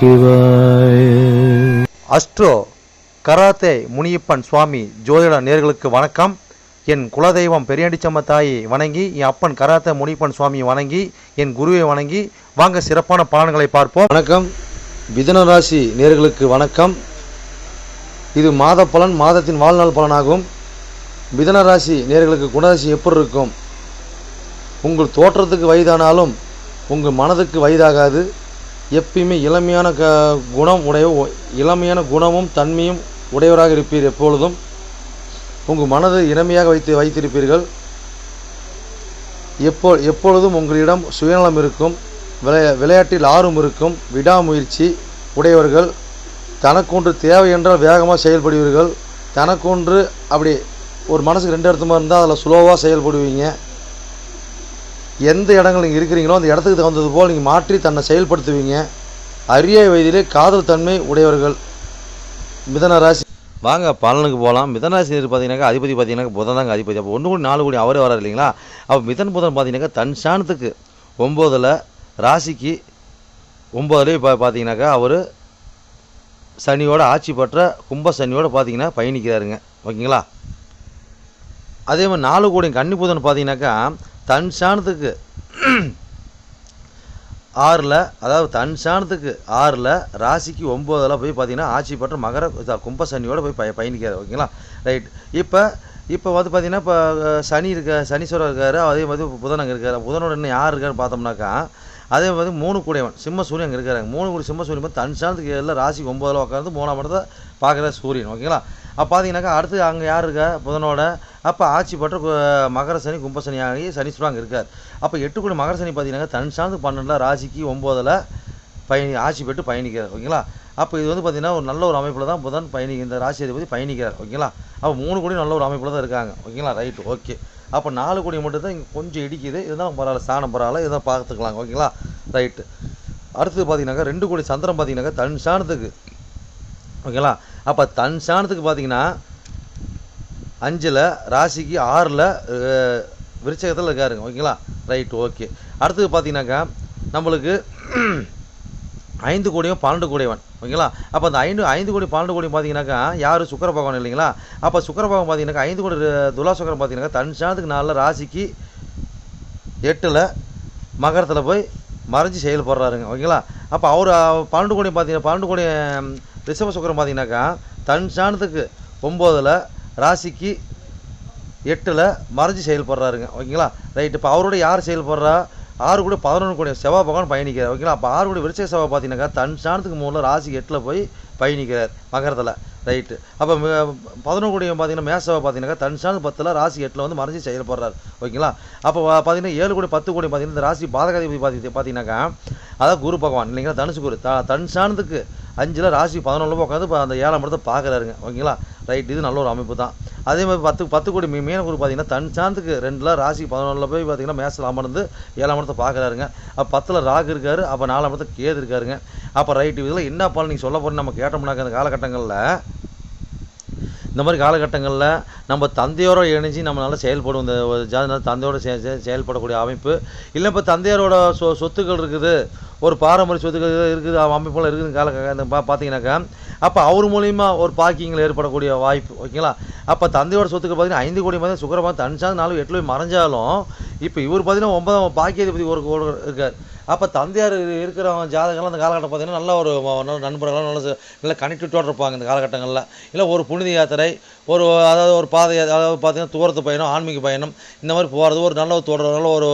சிவாய. Astro karate Muniyappan சுவாமி ஜோதிட நேர்களுக்கு வணக்கம். என் குலதெய்வம் பெரியாண்டிச்சம்ம தாயை வணங்கி என் அப்பன் கராத்தே முனியப்பன் சுவாமியை வணங்கி என் குருவை வணங்கி வாங்க சிறப்பான பலன்களை பார்ப்போம். வணக்கம். மிதுன ராசி நேர்களுக்கு வணக்கம். இது மாத பலன் மாதத்தின் வாழ்நாள் பலனாகும். மிதுன ராசி நேர்களுக்கு குணராசி எப்படி இருக்கும்? உங்கள் தோற்றத்துக்கு வயதானாலும் உங்கள் மனதுக்கு வயதாகாது. எப்பயுமே இளமையான க குணம் உடைய இளமையான குணமும் தன்மையும் உடையவராக இருப்பீர் எப்பொழுதும். உங்கள் மனதை இளமையாக வைத்து வைத்திருப்பீர்கள். எப்போ எப்பொழுதும் உங்களிடம் சுயநலம் இருக்கும் விளையா விளையாட்டில் ஆர்வம் இருக்கும் விடாமுயற்சி உடையவர்கள் தனக்கொன்று தேவை என்றால் வேகமாக செயல்படுவீர்கள். தனக்கொன்று அப்படி ஒரு மனசுக்கு ரெண்டு இடத்துமா இருந்தால் அதில் ஸ்லோவாக செயல்படுவீங்க. எந்த இடங்கள் நீங்கள் இருக்கிறீங்களோ அந்த இடத்துக்கு தகுந்தது போல் நீங்கள் மாற்றி தன்னை செயல்படுத்துவீங்க. அரிய வயதிலே காதல் தன்மை உடையவர்கள். மிதன ராசி. வாங்க பலனுக்கு போகலாம் மிதனராசி பார்த்தீங்கன்னாக்கா அதிபதி பார்த்தீங்கன்னா புதன் தாங்க அதிபதி அப்போ ஒன்று கூட நாலு கோடி அவரே வராது இல்லைங்களா? அப்போ மிதன் புதன் பார்த்தீங்கன்னாக்கா தன் சாணத்துக்கு ஒம்போதில் ராசிக்கு ஒம்போதுலேயே இப்போ பார்த்தீங்கன்னாக்கா அவர் சனியோட ஆட்சி பெற்ற கும்ப சனியோடு பார்த்தீங்கன்னா பயணிக்கிறாருங்க. ஓகேங்களா? அதே மாதிரி நாலு கோடி கன்னி புதன் பார்த்தீங்கன்னாக்கா தன் சாணத்துக்கு. ஆறில் அதாவது தன் சாணத்துக்கு ஆறில் ராசிக்கு ஒம்போதில் போய் பார்த்தீங்கன்னா ஆட்சி பெற்ற மகர கும்ப சனியோட போய் பய பயணிக்காது ஓகேங்களா? ரைட். இப்போ இப்போ வந்து பார்த்தீங்கன்னா இப்போ சனி இருக்க சனீஸ்வரர் இருக்கார் அதே மாதிரி புதன் அங்கே இருக்கார். புதனோட இன்னும் யார் இருக்காருன்னு பார்த்தோம்னாக்கா அதே மாதிரி மூணு கூடையவன் சிம்ம சூரியன் அங்கே இருக்கிறாங்க மூணு கூடி சிம்ம சூரியன் பார்த்து தன் சாணத்துக்கு எல்லாம் ராசிக்கு ஒம்போதில் உட்காந்து மூணாம் இடத்த பார்க்குற சூரியன். ஓகேங்களா? அப்போ பார்த்தீங்கன்னாக்கா அடுத்து அங்கே யார் இருக்கா? புதனோட அப்போ ஆட்சி பெற்ற மகர சனி கும்ப சனி ஆகி அங்கே இருக்கார். அப்போ எட்டு கோடி மகர சனி பார்த்தீங்கன்னா தன் சார்ந்து பன்னெண்டில் ராசிக்கு ஒம்போதில் பயணி ஆட்சி பெற்று பயணிக்கிறார் ஓகேங்களா? அப்போ இது வந்து பார்த்திங்கன்னா ஒரு நல்ல ஒரு அமைப்பில் தான் புதன் பயணி இந்த ராசி அதிபதி பயணிக்கிறார் ஓகேங்களா? அப்போ மூணு கோடி நல்ல ஒரு அமைப்பில் தான் இருக்காங்க ஓகேங்களா? Right okay. அப்போ நாலு கோடி மட்டும் தான் இங்கே கொஞ்சம் இடிக்குது இதுதான் பரவாயில்ல ஸ்தானம் பரவாயில்ல இதை பார்த்துக்கலாம் ஓகேங்களா? ரைட்டு. அடுத்தது பார்த்தீங்கன்னாக்கா ரெண்டு கோடி சந்திரம் பார்த்தீங்கன்னாக்கா தன் சாணத்துக்கு ஓகேங்களா? அப்போ தன் சாணத்துக்கு பார்த்தீங்கன்னா அஞ்சில் ராசிக்கு ஆறில் விருச்சகத்தில் இருக்காருங்க. ஓகேங்களா? Right okay. அடுத்தது பார்த்தீங்கன்னாக்கா நம்மளுக்கு ஐந்து கோடியும் பன்னெண்டு கோடியவன். ஓகேங்களா? அப்போ அந்த ஐந்து ஐந்து கோடி பன்னெண்டு கோடி பார்த்தீங்கன்னாக்கா யார்? சுக்கர பகவான் இல்லைங்களா? அப்போ சுக்கர பகவான் பார்த்தீங்கன்னாக்கா ஐந்து கோடி துலா சுக்கரம் பார்த்தீங்கன்னாக்கா தன் சாணத்துக்கு நாலில் ராசிக்கு எட்டில் மகரத்தில் போய் மறைஞ்சு செயல்படுறாருங்க ஓகேங்களா? அப்போ அவர் பன்னெண்டு கோடி பார்த்தீங்கன்னா பன்னெண்டு கோடி ரிஷப சுக்கரம் பார்த்தீங்கன்னாக்கா தன் சாணத்துக்கு ஒம்போதில் ராசிக்கு எட்டில் மறைஞ்சு செயல்படுறாருங்க. ஓகேங்களா? ரைட் இப்போ அவரோட யார் செயல்படுறா? ஆறு கூட பதினொன்று கூட செவ்வாய் பகவான் பயணிக்கிறார். ஓகேங்களா? அப்போ ஆறு கூட விருச்சக செவ்வாய் பார்த்தீங்கன்னாக்கா தன் சாணத்துக்கு மூலம் ராசி எட்டில் போய் பயணிக்கிறார் மகரத்தில். ரைட்டு அப்போ பதினொன்று கோடி பார்த்தீங்கன்னா மேசவை பார்த்தீங்கன்னாக்கா தன் சாணத்து பத்தில் ராசி எட்டில் வந்து மறைஞ்சு செயல்படுறார். ஓகேங்களா? அப்போ பார்த்தீங்கன்னா ஏழு கோடி பத்து கோடி பார்த்தீங்கன்னா இந்த ராசி பாதகாதிபதி பார்த்து பார்த்தீங்கன்னாக்கா அதான் குரு பகவான் இல்லைங்களா? தனுசு குரு. த தன் சாணத்துக்கு அஞ்சில் ராசி பதினொன்று உட்காந்து இப்போ அந்த ஏழாம் இடத்தை பார்க்குறாருங்க. ஓகேங்களா? ரைட் இது நல்ல ஒரு அமைப்பு தான் அதே மாதிரி பத்து பத்து கோடி மீ மீன குரு பார்த்தீங்கன்னா தன் சாந்துக்கு ரெண்டில் ராசி பதினொன்றில் போய் பார்த்தீங்கன்னா மேசல் அமர்ந்து ஏழாம் இடத்தை பார்க்குறாருங்க அப்போ பத்தில் ராகு இருக்காரு அப்போ நாலாம் இடத்துல கேது இருக்காருங்க. அப்போ ரைட்டு இதில் என்ன பலன் நீங்கள் சொல்ல போகிறேன் நம்ம கேட்டோம்னாக்க அந்த காலகட்டங்களில் இந்த மாதிரி காலகட்டங்களில் நம்ம தந்தையோட இணைஞ்சு நம்மளால் செயல்படும். இந்த ஜாதினால் தந்தையோட செ- செயல்படக்கூடிய அமைப்பு. இல்லை இப்போ தந்தையாரோட சொ சொத்துக்கள் இருக்குது. ஒரு பாரம்பரிய சொத்துக்கள் இருக்குது. அமைப்புகள் இருக்குது கால பா பார்த்தீங்கன்னாக்கா அப்போ அவர் மூலிமா ஒரு பாக்கிங்கில் ஏற்படக்கூடிய வாய்ப்பு. ஓகேங்களா அப்போ தந்தையோட சொத்துக்கள் பார்த்தீங்கன்னா ஐந்து கோடி மாதிரி சுக்கரமாக தனிச்சாங்க நாலு எட்டுல மறைஞ்சாலும் இப்போ இவர் பார்த்தீங்கன்னா ஒன்பதாம் பாக்கியாதிபதி ஒரு இருக்கார். அப்போ தந்தையார் இருக்கிறவங்க ஜாதகங்கள்லாம் அந்த காலகட்டம் பார்த்தீங்கன்னா நல்ல ஒரு நண்பர்கள்லாம் நல்ல நண்பர்களாக நல்ல நல்ல கனெக்டிவிட்டோடு இருப்பாங்க இந்த காலகட்டங்களில். இல்லை ஒரு புனித யாத்திரை ஒரு அதாவது ஒரு பாதை அதாவது பார்த்தீங்கன்னா தூரத்து பயணம் ஆன்மீக பயணம் இந்த மாதிரி போகிறது ஒரு நல்ல ஒரு தொடர் நல்ல ஒரு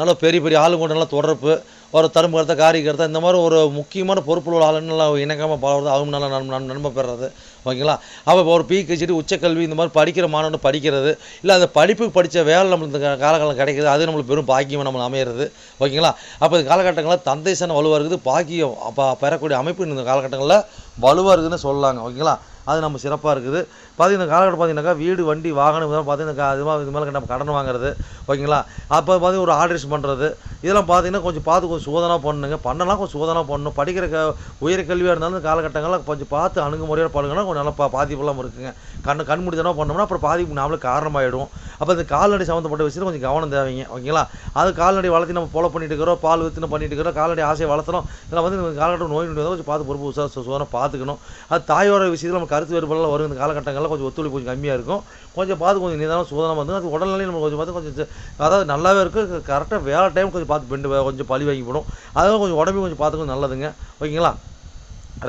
நல்ல பெரிய பெரிய ஆளுங்க கூட நல்ல தொடர்பு ஒரு தரும்பு கருத்தை காரி இந்த மாதிரி ஒரு முக்கியமான பொறுப்புள்ள ஆளுன்னு நல்லா இணக்கமாக பழகிறது அவங்க நல்லா நன்மை பெறுறது. ஓகேங்களா? அப்போ ஒரு பிஹெச்டி உச்சக்கல்வி இந்த மாதிரி படிக்கிற மாணவன் படிக்கிறது இல்லை அந்த படிப்புக்கு படித்த வேலை நம்மளுக்கு இந்த கா- காலகாலம் கிடைக்கிது அது நம்மளுக்கு பெரும் பாக்கியம் நம்மளை அமையிறது. ஓகேங்களா? அப்போ இந்த காலகட்டங்களில் தந்தை சன வலுவாக இருக்குது பாக்கியம் அப்போ பெறக்கூடிய அமைப்பு இந்த காலகட்டங்களில் வலுவாக இருக்குதுன்னு சொல்லலாங்க ஓகேங்களா? அது நம்ம சிறப்பாக இருக்குது. பார்த்தீங்கன்னா காலகட்டம் பார்த்தீங்கன்னாக்கா வீடு வண்டி வாகனம் இதெல்லாம் பார்த்தீங்கன்னா இது மாதிரி இது மேலே நம்ம கடன் வாங்குறது. ஓகேங்களா? அப்போ பார்த்தீங்கன்னா ஒரு ஆல்ட்ரேஷன் பண்ணுறது இதெல்லாம் பார்த்தீங்கன்னா கொஞ்சம் பார்த்து கொஞ்சம் சோதனை பண்ணுங்க. பண்ணலாம் கொஞ்சம் சோதனை பண்ணணும் படிக்கிற க உயர் கல்வியாக இருந்தாலும் இந்த காலகட்டங்களில் கொஞ்சம் பார்த்து அணுகுமுறையோட பண்ணுங்கன்னா கொஞ்சம் நல்லா பா பாதிப்புலாம் இருக்குங்க. கண் கண் முடிஞ்சனா பண்ணோம்னா அப்புறம் பாதிப்பு நாமளும் காரணமாகிடும் அப்போ இந்த கால்நடை சம்மந்தப்பட்ட விஷயத்தில் கொஞ்சம் கவனம் தேவைங்க ஓகேங்களா? அது கால்நடை வளர்த்தி நம்ம ஃபாலோ பண்ணிட்டு இருக்கிறோம் பால் வித்துன்னு பண்ணிட்டு இருக்கிறோம் கால்நடை ஆசையை வளர்த்துறோம். இதெல்லாம் வந்து இந்த காலகட்டம் நோய் நொடி கொஞ்சம் பார்த்து பொறுப்பு உசா சுதனம் பார்த்துக்கணும். அது தாயோட விஷயத்தில் நம்ம கருத்து வேறுபாடுலாம் வரும். இந்த காலகட்டங்களில் கொஞ்சம் ஒத்துழைப்பு கொஞ்சம் கம்மியாக இருக்கும். கொஞ்சம் பார்த்து கொஞ்சம் நிதானம் சுதனம் வந்து அது உடல்நிலை நம்ம கொஞ்சம் பார்த்து கொஞ்சம் அதாவது நல்லாவே இருக்கும் கரெக்டாக வேலை டைம் கொஞ்சம் பார்த்து பெண்டு கொஞ்சம் பழி வாங்கி போடும். அதெல்லாம் கொஞ்சம் உடம்பையும் கொஞ்சம் பார்த்துக்கணும் நல்லதுங்க. ஓகேங்களா?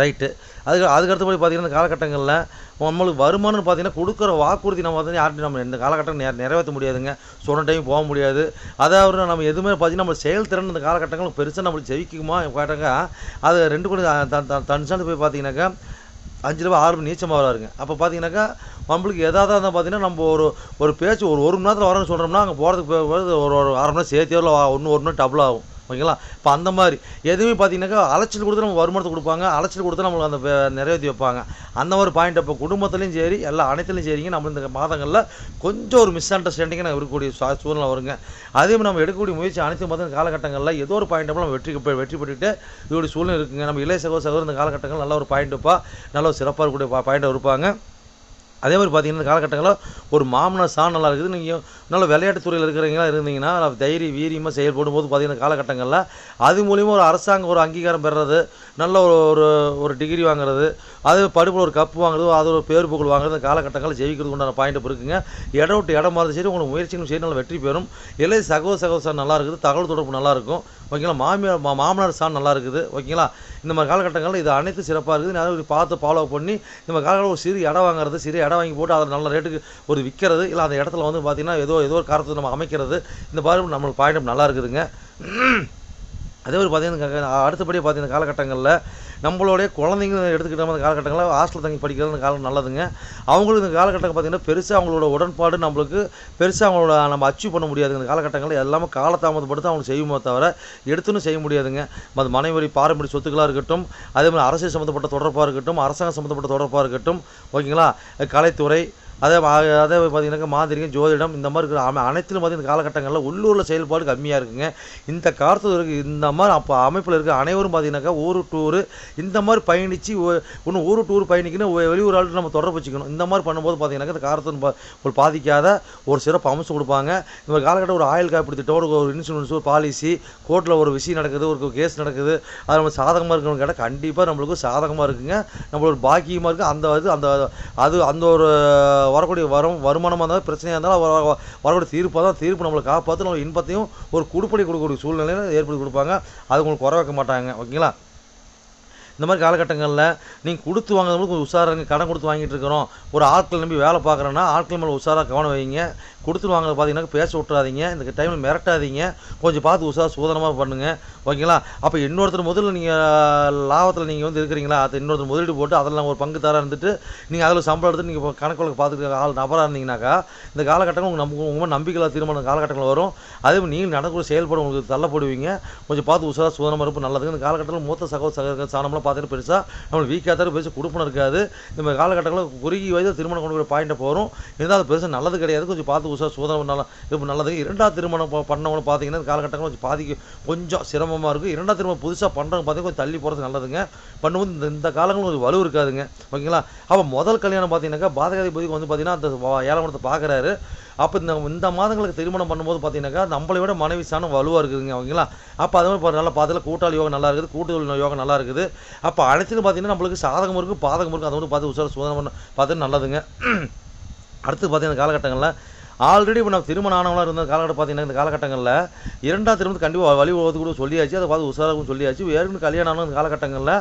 ரைட்டு அதுக்கு அதுக்கு அடுத்தபடி பார்த்தீங்கன்னா இந்த காலகட்டங்களில் நம்மளுக்கு வருமானம்னு பார்த்தீங்கன்னா கொடுக்குற வாக்குறுதி நம்ம வந்து யார்ட்டும் நம்ம இந்த காலகட்டம் நெ நிறைவேற்ற முடியாதுங்க. சொன்ன டைம் போக முடியாது. அதாவது நம்ம எதுவுமே பார்த்தீங்கன்னா நம்ம செயல்திறன் இந்த காலகட்டங்களும் பெருசாக நம்மளுக்கு ஜெயிக்குமா கேட்டாங்க அது ரெண்டு கூட தன் போய் பார்த்தீங்கன்னாக்கா அஞ்சு ரூபா ஆறு மணி நீச்சமாக வராருங்க. அப்போ பார்த்தீங்கன்னாக்கா நம்மளுக்கு எதாவது இருந்தால் பார்த்தீங்கன்னா நம்ம ஒரு ஒரு பேச்சு ஒரு ஒரு மணி நேரத்தில் வரேன்னு சொல்கிறோம்னா அங்கே போகிறதுக்கு போகிறது ஒரு ஒரு அரை மணி நேரம் சேர்த்து ஒன்று ஒரு மணி நேரம் டபுள் ஆகும். ஓகேங்களா? இப்போ அந்த மாதிரி எதுவுமே பார்த்தீங்கன்னாக்கா அலைச்சல் கொடுத்து நம்ம வருமானத்தை கொடுப்பாங்க. அலைச்சல் கொடுத்து நம்மளுக்கு அந்த நிறைவேற்றி வைப்பாங்க. அந்த மாதிரி பாயிண்ட் இப்போ குடும்பத்துலையும் சரி எல்லா அனைத்துலையும் சரிங்க. நம்ம இந்த மாதங்களில் கொஞ்சம் ஒரு மிஸ் அண்டர்ஸ்டாண்டிங்கை நம்ம இருக்கக்கூடிய சூழ்நிலை வருங்க. அதே மாதிரி நம்ம எடுக்கக்கூடிய முயற்சி அனைத்து மாதம் காலகட்டங்களில் ஏதோ ஒரு பாயிண்ட் நம்ம வெற்றி பெ- வெற்றி பெற்றுட்டு இதோடைய சூழ்நிலை இருக்குங்க. நம்ம இளைய சகோதர சகோதரர் இந்த காலகட்டங்கள் நல்ல ஒரு பாயிண்ட்டுப்பா நல்ல ஒரு சிறப்பாக இருக்கக்கூடிய பாயிண்ட்டாக இருப்பாங்க அதே மாதிரி பார்த்தீங்கன்னா இந்த காலகட்டங்களில் ஒரு மாமனார் சார் நல்லா இருக்குது. நீங்கள் நல்ல விளையாட்டுத்துறையில் இருக்கிறவங்களா இருந்தீங்கன்னா தைரிய வீரியமாக செயல்படும் போது பார்த்தீங்கன்னா காலகட்டங்களில் அது மூலிமா ஒரு அரசாங்கம் ஒரு அங்கீகாரம் பெறுறது நல்ல ஒரு ஒரு ஒரு டிகிரி வாங்குறது அது படுப்பில் ஒரு கப்பு வாங்குறது அது ஒரு பேர் புகழ் வாங்குறது இந்த காலகட்டங்களில் ஜெயிக்கிறது உண்டான பாயிண்ட் இருக்குங்க. இடம் விட்டு இடம் மாறுது சரி உங்களுக்கு முயற்சிகளும் சரி நல்ல வெற்றி பெறும். இல்லை சகோ சகோதர சார் நல்லா இருக்குது. தகவல் தொடர்பு நல்லாயிருக்கும் ஓகேங்களா? மாமியார் மா- மாமனார் சார் நல்லா இருக்குது. ஓகேங்களா? இந்த மாதிரி காலகட்டங்களில் இது அனைத்து சிறப்பாக இருக்குது. நிறைய பார்த்து ஃபாலோ பண்ணி இந்த மாதிரி காலகட்டம் ஒரு சிறு இடம் வாங்குறது சிறு இடம் வாங்கி போட்டு அதை நல்ல ரேட்டுக்கு ஒரு விற்கிறது இல்லை அந்த இடத்துல வந்து பார்த்திங்கன்னா ஏதோ ஏதோ ஒரு காரத்தை நம்ம அமைக்கிறது இந்த மாதிரி நம்மளுக்கு பாயிண்ட் நல்லா இருக்குதுங்க. அதே மாதிரி பார்த்தீங்கன்னா அடுத்தபடியாக பார்த்தீங்கன்னா காலகட்டங்களில் நம்மளுடைய குழந்தைங்க எடுத்துக்கிட்ட அந்த காலகட்டங்களில் ஹாஸ்டல் தங்கி படிக்கிறது காலம் நல்லதுங்க. அவங்களுக்கு இந்த காலகட்டம் பார்த்தீங்கன்னா பெருசாக அவங்களோட உடன்பாடு நம்மளுக்கு பெருசாக அவங்களோட நம்ம அச்சீவ் பண்ண முடியாதுங்க. இந்த காலகட்டங்களில் எல்லாமே காலதாமதப்படுத்தி அவங்க செய்யுமோ தவிர எடுத்துன்னு செய்ய முடியாதுங்க. அது மனைவரி பாரம்பரிய சொத்துக்களாக இருக்கட்டும் அதே மாதிரி அரசியல் சம்மந்தப்பட்ட தொடர்பாக இருக்கட்டும் அரசாங்கம் சம்மந்தப்பட்ட தொடர்பாக இருக்கட்டும் ஓகேங்களா? கலைத்துறை அதே அதே பார்த்தீங்கன்னாக்கா மாதிரிகம் ஜோதிடம் இந்த மாதிரி இருக்கிற அமை அனைத்திலும் பார்த்தீங்கன்னா காலகட்டங்களில் உள்ளூரில் செயல்பாடு கம்மியாக இருக்குங்க. இந்த காலத்தில் இந்த மாதிரி அப்போ அமைப்பில் இருக்க அனைவரும் பார்த்தீங்கன்னாக்கா ஊர் டூரு இந்த மாதிரி பயணித்து இன்னும் ஊர் டூர் பயணிக்கணும் வெளியூர் ஆள்கிட்ட நம்ம தொடர்பு வச்சுக்கணும். இந்த மாதிரி பண்ணும்போது பார்த்தீங்கன்னாக்கா இந்த காலத்தில் ஒரு பாதிக்காத ஒரு சிறப்பு அம்சம் கொடுப்பாங்க. இந்த மாதிரி காலகட்டம் ஒரு ஆயுள் காப்பீடு திட்டம் ஒரு ஒரு இன்சூரன்ஸ் ஒரு பாலிசி கோர்ட்டில் ஒரு விஷயம் நடக்குது ஒரு கேஸ் நடக்குது. அது நம்ம சாதகமாக இருக்கணும் கேட்டால் கண்டிப்பாக நம்மளுக்கு சாதகமாக இருக்குங்க. நம்மளோட பாக்கியமாக இருக்குது அந்த இது அந்த அது அந்த ஒரு வரக்கூடிய வரும் வருமானமாக இருந்தாலும் பிரச்சனையாக இருந்தாலும் வரக்கூடிய தீர்ப்பாக தான் தீர்ப்பு நம்மளை காப்பாற்று நம்ம இன்பத்தையும் ஒரு குடுப்படி கொடுக்கக்கூடிய சூழ்நிலையில ஏற்படுத்தி கொடுப்பாங்க. அது உங்களுக்கு குறை வைக்க மாட்டாங்க. ஓகேங்களா? இந்த மாதிரி காலகட்டங்களில் நீங்கள் கொடுத்து வாங்குறது கொஞ்சம் கடன் கொடுத்து வாங்கிட்டு இருக்கிறோம். ஒரு ஆட்கள் நம்பி வேலை பார்க்குறோன்னா ஆட்கள் மேலே உஷாராக கவனம் வைங்க. கொடுத்து வாங்குறது பார்த்தீங்கன்னா பேச விட்றாதீங்க இந்த டைமில் மிரட்டாதீங்க. கொஞ்சம் பார்த்து உஷாராக சூதனமாக பண்ணுங்கள் ஓகேங்களா? அப்போ இன்னொருத்தர் முதல்ல நீங்கள் லாபத்தில் நீங்கள் வந்து இருக்கிறீங்களா? அது இன்னொருத்தர் முதலீடு போட்டு அதெல்லாம் ஒரு பங்கு தர இருந்துட்டு நீங்கள் அதில் சம்பளம் எடுத்து நீங்கள் கணக்கு பார்த்துட்டு ஆள் நபராக இருந்தீங்கன்னாக்கா இந்த காலகட்டங்கள் உங்களுக்கு நம்ப உங்கள் நம்பிக்கையில் தீர்மானம் காலகட்டங்கள் வரும். அதே மாதிரி நீங்கள் நடக்கிற செயல்பாடு உங்களுக்கு தள்ளப்படுவீங்க. கொஞ்சம் பார்த்து உஷாரா சூதனமாக இருப்பு நல்லதுங்க. இந்த காலகட்டத்தில் மூத்த சகோதர சகோதர சாணம்லாம் பார்த்துட்டு பெருசாக நம்மளுக்கு வீக்காக தான் பெருசாக கொடுப்பணும் இருக்காது. இந்த காலகட்டங்களில் குறுகி வயது திருமணம் கொண்டு பாயிண்ட்டை போகிறோம் இருந்தாலும் அது பெருசாக நல்லது கிடையாது. கொஞ்சம் பார்த்து உஷார் சூதனம் நல்லா இப்போ நல்லது? இரண்டாவது திருமணம் ப- பண்ணவங்க பார்த்தீங்கன்னா காலகட்டங்கள் கொஞ்சம் பாதிக்கு கொஞ்சம் சிரமமாக இருக்கும் இரண்டாவது திருமணம் புதுசாக பண்ணுறவங்க பார்த்தீங்கன்னா கொஞ்சம் தள்ளி போகிறது நல்லதுங்க. பண்ணும்போது இந்த இந்த காலங்களும் ஒரு வலு இருக்காதுங்க. ஓகேங்களா? அப்போ முதல் கல்யாணம் பார்த்தீங்கன்னாக்கா பாதகாதிபதிக்கு வந்து பார்த்தீங்கன்னா அந்த வ- பார்க்குறாரு. அப்போ இந்த இந்த மாதங்களுக்கு திருமணம் பண்ணும்போது பார்த்தீங்கன்னாக்கா நம்மளை விட மனைவி சாணம் வலுவாக இருக்குதுங்க அவங்களா அப்போ அதே மாதிரி நல்லா பார்த்துல கூட்டாளி யோகம் நல்லா இருக்குது கூட்டு யோகம் நல்லா இருக்குது. அப்போ அனைத்திலும் பார்த்தீங்கன்னா நம்மளுக்கு சாதகம் இருக்குது பாதகம் இருக்குது அதை வந்து பார்த்து உசார சோதனை பண்ண பார்த்து நல்லதுங்க. அடுத்து பார்த்தீங்கன்னா காலகட்டங்களில் ஆல்ரெடி இப்போ நம்ம திருமணம் ஆனவங்களாக இருந்த காலகட்டம் பார்த்தீங்கன்னா இந்த காலகட்டங்களில் இரண்டாவது திருமணத்துக்கு கண்டிப்பாக வழி உறவு கூட சொல்லியாச்சு அதை பார்த்து உஷாராகவும் சொல்லியாச்சு. ஏற்கனவே கல்யாணம் ஆன காலகட்டங்களில்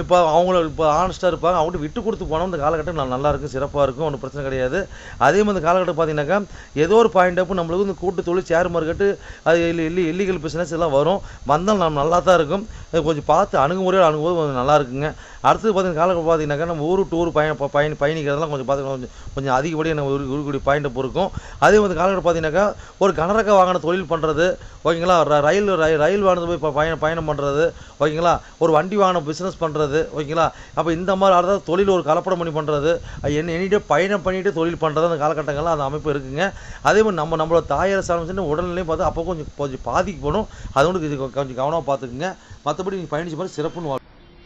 இப்போ அவங்கள இப்போ ஆனஸ்ட்டாக இருப்பாங்க. அவங்கள்ட்ட விட்டு கொடுத்து போனால் இந்த காலகட்டம் நல்லா நல்லா இருக்கும் சிறப்பாக இருக்கும் ஒன்றும் பிரச்சனை கிடையாது. அதே மாதிரி இந்த காலகட்டம் பார்த்தீங்கன்னாக்கா ஏதோ ஒரு பாயிண்ட் அப் நம்மளுக்கு இந்த கூட்டு தொழில் சேர் மார்க்கெட்டு அது இல்லை இல்லை இல்லீகல் பிஸ்னஸ் எல்லாம் வரும். வந்தால் நம்ம நல்லா தான் இருக்கும் கொஞ்சம் பார்த்து அணுகுமுறையில் அணுகும்போது கொஞ்சம் நல்லா இருக்குங்க. அடுத்தது பார்த்தீங்கன்னா காலகட்டம் பார்த்தீங்கன்னாக்கா நம்ம ஊர் டூர் பயண பயணி பயணிக்கிறதெல்லாம் கொஞ்சம் பார்த்து கொஞ்சம் கொஞ்சம் அதிகப்படியாக நம்ம ஒரு இருக்கக்கூடிய பாயிண்ட்டை பொறுக்கும். அதே மாதிரி காலகட்டம் பார்த்தீங்கன்னாக்கா ஒரு கனரக வாகன தொழில் பண்ணுறது ஓகேங்களா? ர- ரயில் ரயில் ரயில் வாகனத்தை போய் பயணம் பயணம் பண்ணுறது ஓகேங்களா? ஒரு வண்டி வாகனம் பிஸ்னஸ் பண்ணுறது ஓகேங்களா? அப்போ இந்த மாதிரி அதாவது தொழில் ஒரு கலப்படம் பண்ணி பண்ணுறது என்ன எனிட்டே பயணம் பண்ணிட்டு தொழில் பண்ணுறது அந்த காலகட்டங்கள்லாம் அந்த அமைப்பு இருக்குங்க. அதே மாதிரி நம்ம நம்மளோட தாயார் சார்ந்து உடல்நிலையும் பார்த்து அப்போ கொஞ்சம் கொஞ்சம் பாதிக்கப்படும் அது வந்து கொஞ்சம் கவனமாக பார்த்துக்குங்க. மற்றபடி நீங்கள் பயணிச்சு மாதிரி சிறப்புன்னு